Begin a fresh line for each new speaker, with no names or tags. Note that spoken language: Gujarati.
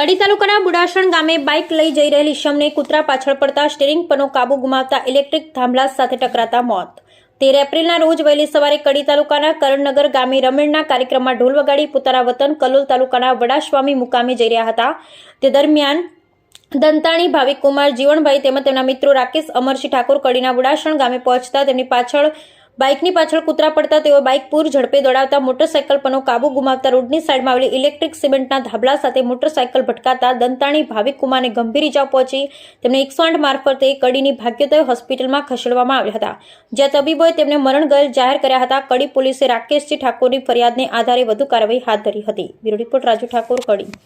કડી તાલુકાના બુડાસણ ગામે બાઇક લઈ જઈ રહેલી શમને કૂતરા પાછળ પડતા સ્ટેરિંગ પરનો કાબુ ગુમાવતા ઇલેક્ટ્રિક થાંભલા સાથે ટકરાતા મોત. તેર એપ્રિલના રોજ વહેલી સવારે કડી તાલુકાના કરણનગર ગામે રમણના કાર્યક્રમમાં ઢોલ વગાડી પોતાના વતન કલોલ તાલુકાના વડાસ્વામી મુકામે જઈ રહ્યા હતા. તે દરમિયાન દંતાણી ભાવિક કુમાર જીવણભાઈ તેમજ તેમના મિત્રો રાકેશ, અમરસિંહ ઠાકોર કડીના બુડાસણ ગામે પહોંચતા તેમની પાછળ બાઇકની પાછળ કૂતરા પડતા તેઓ બાઇક પૂર ઝડપે દોડાવતા મોટરસાઇકલ પરનો કાબુ ગુમાવતા રોડની સાઈડમાં આવેલી ઇલેક્ટ્રિક સિમેન્ટના ધાબળા સાથે મોટરસાઇકલ ભટકાતા દંતાણી ભાવિક કુમારને ગંભીર ઇજાઓ પહોંચી. તેમને એકસો આઠ મારફતે કડીની ભાગ્યોદય હોસ્પિટલમાં ખસેડવામાં આવ્યા હતા. જ્યાં તબીબોએ તેમને મરણ ગયેલ જાહેર કર્યા હતા. કડી પોલીસે રાકેશજી ઠાકોરની ફરિયાદને આધારે વધુ કાર્યવાહી હાથ ધરી હતી. Bureau report Raju Thakor, Kadi.